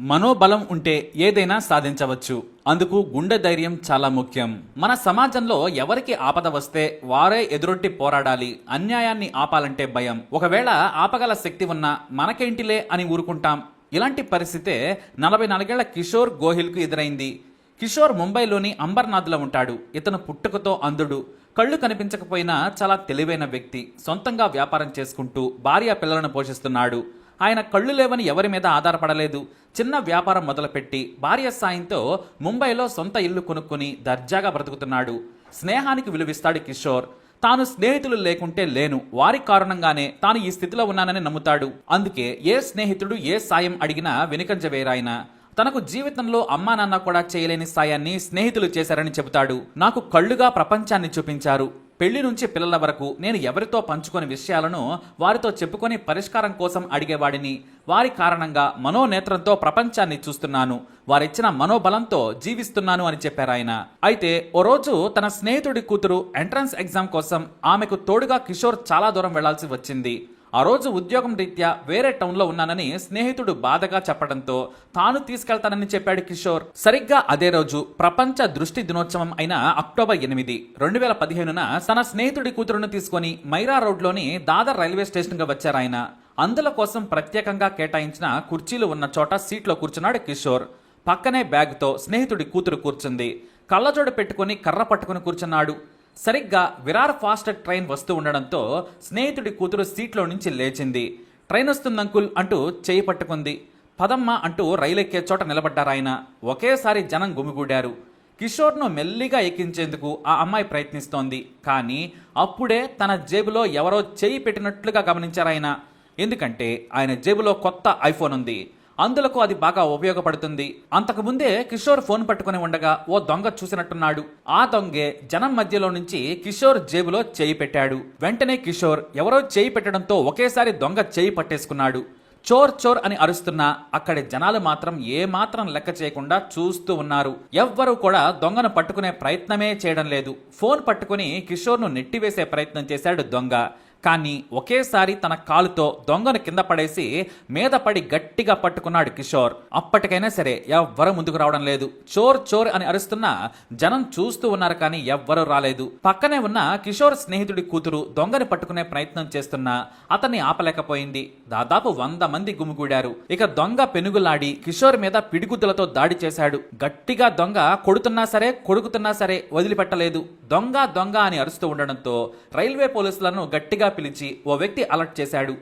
మనోబలం ఉంటే ఏదైనా సాధించవచ్చు. అందుకు గుండె ధైర్యం చాలా ముఖ్యం. మన సమాజంలో ఎవరికి ఆపద వస్తే వారే ఎదురొట్టి పోరాడాలి. అన్యాయాన్ని ఆపాలంటే భయం. ఒకవేళ ఆపగల శక్తి ఉన్నా మనకేంటిలే అని ఊరుకుంటాం. ఇలాంటి పరిస్థితే నలభై నాలుగేళ్ళ కిషోర్ గోహిల్కు ఎదురైంది. కిషోర్ ముంబైలోని అంబర్నాథ్లో ఉంటాడు. ఇతను పుట్టుకతో అంధుడు. కళ్ళు కనిపించకపోయినా చాలా తెలివైన వ్యక్తి. సొంతంగా వ్యాపారం చేసుకుంటూ భార్య పిల్లలను పోషిస్తున్నాడు. ఆయన కళ్ళు లేవని ఎవరి మీద ఆధారపడలేదు. చిన్న వ్యాపారం మొదలుపెట్టి భార్య సాయంతో ముంబైలో సొంత ఇల్లు కొనుక్కుని దర్జాగా బ్రతుకుతున్నాడు. స్నేహానికి విలువిస్తాడు కిషోర్. తాను స్నేహితులు లేకుంటే లేను. వారి కారణంగానే తాను ఈ స్థితిలో ఉన్నానని నమ్ముతాడు. అందుకే ఏ స్నేహితుడు ఏ సాయం అడిగినా వెనుకంజ వేరాయన. తనకు జీవితంలో అమ్మా నాన్న కూడా చేయలేని సాయాన్ని స్నేహితులు చేశారని చెబుతాడు. నాకు కళ్ళుగా ప్రపంచాన్ని చూపించారు. పెళ్ళి నుంచి పిల్లల వరకు నేను ఎవరితో పంచుకొని విషయాలను వారితో చెప్పుకొని పరిష్కారం కోసం అడిగేవాడిని. వారి కారణంగా మనోనేత్రంతో ప్రపంచాన్ని చూస్తున్నాను. వారిచ్చిన మనోబలంతో జీవిస్తున్నాను అని చెప్పారు ఆయన. అయితే ఓ రోజు తన స్నేహితుడి కూతురు ఎంట్రన్స్ ఎగ్జామ్ కోసం ఆమెకు తోడుగా కిషోర్ చాలా దూరం వెళ్ళాల్సి వచ్చింది. ఆ రోజు ఉద్యోగం రీత్యా వేరే టౌన్లో ఉన్నానని స్నేహితుడు బాధగా చెప్పడంతో తాను తీసుకెళ్తానని చెప్పాడు కిషోర్. సరిగ్గా అదే రోజు ప్రపంచ దృష్టి దినోత్సవం అయిన అక్టోబర్ ఎనిమిది రెండు వేల పదిహేనున తన స్నేహితుడి కూతురును తీసుకొని మైరా రోడ్లోని దాదర్ రైల్వే స్టేషన్గా వచ్చారాయన అందుల కోసం ప్రత్యేకంగా కేటాయించిన కుర్చీలు ఉన్న చోట సీట్లో కూర్చున్నాడు కిషోర్. పక్కనే బ్యాగ్తో స్నేహితుడి కూతురు కూర్చుంది. కళ్ళజోడు పెట్టుకుని కర్ర పట్టుకుని కూర్చున్నాడు. సరిగ్గా విరార్ ఫాస్ట్ ట్రైన్ వస్తూ ఉండడంతో స్నేహితుడి కూతురు సీట్లో నుంచి లేచింది. ట్రైన్ వస్తుంది అంకుల్ అంటూ చేయి పట్టుకుంది. పదమ్మ అంటూ రైలు ఎక్కే చోట నిలబడ్డారాయన. ఒకేసారి జనం గుమిగూడారు. కిషోర్ను మెల్లిగా ఎక్కించేందుకు ఆ అమ్మాయి ప్రయత్నిస్తోంది. కానీ అప్పుడే తన జేబులో ఎవరో చేయి పెట్టినట్లుగా గమనించారాయన. ఎందుకంటే ఆయన జేబులో కొత్త ఐఫోన్ ఉంది. అందులకు అది బాగా ఉపయోగపడుతుంది. అంతకుముందే కిషోర్ ఫోన్ పట్టుకుని ఉండగా ఓ దొంగ చూసినట్టున్నాడు. ఆ దొంగే జనం మధ్యలో నుంచి కిషోర్ జేబులో చేయి పెట్టాడు. వెంటనే కిషోర్ ఎవరో చేయి పెట్టడంతో ఒకేసారి దొంగ చేయి పట్టేసుకున్నాడు. చోర్ చోర్ అని అరుస్తున్నా అక్కడి జనాలు మాత్రం ఏమాత్రం లెక్క చేయకుండా చూస్తూ ఉన్నారు. ఎవ్వరూ కూడా దొంగను పట్టుకునే ప్రయత్నమే చేయడం లేదు. ఫోన్ పట్టుకుని కిషోర్ను నెట్టివేసే ప్రయత్నం చేశాడు దొంగ. కానీ ఒకేసారి తన కాలుతో దొంగను కింద పడేసి మీద పడి గట్టిగా పట్టుకున్నాడు కిషోర్. అప్పటికైనా సరే ఎవ్వరూ ముందుకు రావడం లేదు. చోర్ చోర్ అని అరుస్తున్నా జనం చూస్తూ ఉన్నారు కానీ ఎవ్వరూ రాలేదు. పక్కనే ఉన్న కిషోర్ స్నేహితుడి కూతురు దొంగని పట్టుకునే ప్రయత్నం చేస్తున్నా అతన్ని ఆపలేకపోయింది. దాదాపు వంద మంది గుమిగూడారు. ఇక దొంగ పెనుగులాడి కిషోర్ మీద పిడిగుద్దులతో దాడి చేశాడు. గట్టిగా దొంగ కొడుతున్నా సరే కొడుకుతున్నా సరే వదిలిపెట్టలేదు. దొంగ దొంగ అని అరుస్తూ ఉండడంతో రైల్వే పోలీసులను గట్టిగా పిలిచి ఓ వ్యక్తి అలర్ట్ చేశాడు.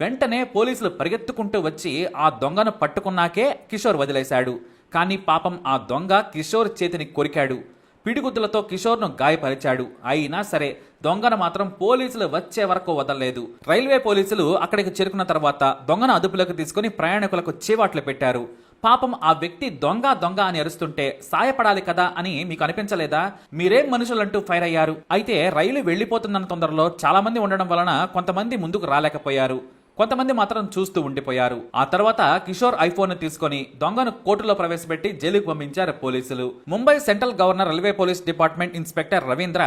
వెంటనే పోలీసులు పరిగెత్తుకుంటూ వచ్చి ఆ దొంగను పట్టుకున్నాకే కిషోర్ వదిలేశాడు. కానీ పాపం ఆ దొంగ కిషోర్ చేతిని కొరికాడు. పిడిగుద్దులతో కిషోర్ను గాయపరిచాడు. అయినా సరే దొంగను మాత్రం పోలీసులు వచ్చే వరకు వదలలేదు. రైల్వే పోలీసులు అక్కడికి చేరుకున్న తర్వాత దొంగను అదుపులోకి తీసుకుని ప్రయాణికులకు చీవాట్లు పెట్టారు. పాపం ఆ వ్యక్తి దొంగ దొంగ అని అరుస్తుంటే సాయపడాలి కదా అని మీకు అనిపించలేదా? మీరేం మనుషులంటూ ఫైర్ అయ్యారు? అయితే రైలు వెళ్ళిపోతున్న తొందరలో చాలా మంది ఉండడం వలన కొంతమంది ముందుకు రాలేకపోయారు. కొంతమంది మాత్రం చూస్తూ ఉండిపోయారు. ఆ తర్వాత కిషోర్ ఐఫోన్ తీసుకొని దొంగను కోర్టులో ప్రవేశపెట్టి జైలుకు పంపించారు పోలీసులు. Mumbai central governor railway police department inspector Ravindra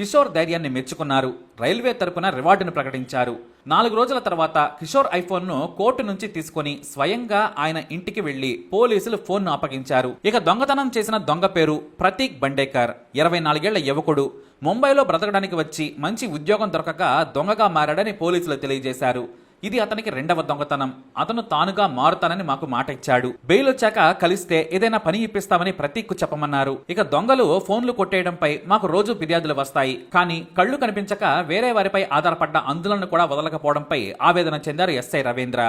Kishore ధైర్యాన్ని మెచ్చుకున్నారు. రైల్వే తరపున రివార్డును ప్రకటించారు. నాలుగు రోజుల తర్వాత కిషోర్ ఐఫోన్ను కోర్టు నుంచి తీసుకొని స్వయంగా ఆయన ఇంటికి వెళ్ళి పోలీసులు ఫోన్ను అప్పగించారు. ఇక దొంగతనం చేసిన దొంగ పేరు ప్రతీక్ బండేకర్. ఇరవై నాలుగేళ్ళ యువకుడు. ముంబైలో బ్రతకడానికి వచ్చి మంచి ఉద్యోగం దొరకక దొంగగా మారాడని పోలీసులు తెలియజేశారు. ఇది అతనికి రెండవ దొంగతనం. అతను తానుగా మారుతానని మాకు మాట ఇచ్చాడు బెయిల్ వచ్చాక కలిస్తే ఏదైనా పని ఇప్పిస్తామని ప్రతీక్కు చెప్పమన్నారు. ఇక దొంగలు ఫోన్లు కొట్టేయడంపై మాకు రోజు ఫిర్యాదులు వస్తాయి. కానీ కళ్ళు కనిపించక వేరే వారిపై ఆధారపడ్డ అందులను కూడా వదలకపోవడంపై ఆవేదన చెందారు SI Ravindra.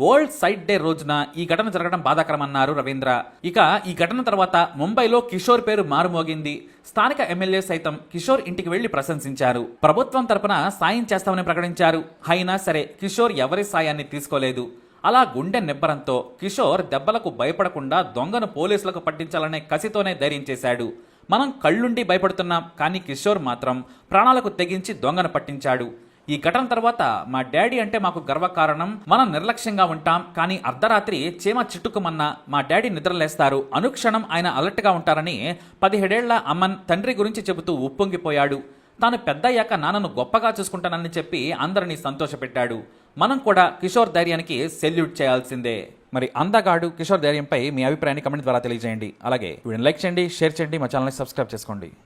World sight day రోజున ఈ ఘటన జరగడం బాధాకరమన్నారు రవీంద్ర. ఇక ఈ ఘటన తర్వాత ముంబైలో కిషోర్ పేరు మారుమోగింది. స్థానిక ఎమ్మెల్యే సైతం కిషోర్ ఇంటికి వెళ్ళి ప్రశంసించారు. ప్రభుత్వం తరపున సాయం చేస్తామని ప్రకటించారు. అయినా సరే కిషోర్ ఎవరి సాయాన్ని తీసుకోలేదు. అలా గుండె నిబ్బరంతో కిషోర్ దెబ్బలకు భయపడకుండా దొంగను పోలీసులకు పట్టించాలనే కసితోనే ధైర్యం చేశాడు. మనం కళ్ళుండి భయపడుతున్నాం కానీ కిషోర్ మాత్రం ప్రాణాలకు తెగించి దొంగను పట్టించాడు. ఈ ఘటన తర్వాత మా డాడీ అంటే మాకు గర్వకారణం. మనం నిర్లక్ష్యంగా ఉంటాం కానీ అర్ధరాత్రి చీమ చిట్టుకుమన్న మా డాడీ నిద్రలేస్తారు. అనుక్షణం ఆయన అలర్ట్గా ఉంటారని పదిహేడేళ్ళ అమ్మన్ తండ్రి గురించి చెబుతూ ఉప్పొంగిపోయాడు. తాను పెద్దయ్యాక నాన్నను గొప్పగా చూసుకుంటానని చెప్పి అందరినీ సంతోషపెట్టాడు. మనం కూడా కిషోర్ ధైర్యానికి సెల్యూట్ చేయాల్సిందే. మరి అందగాడు కిషోర్ ధైర్యంపై మీ అభిప్రాయాన్ని కమెంట్ ద్వారా తెలియజేయండి. అలాగే వీడియోని లైక్ చేయండి షేర్ చేయండి మా ఛానల్ని సబ్స్క్రైబ్ చేసుకోండి.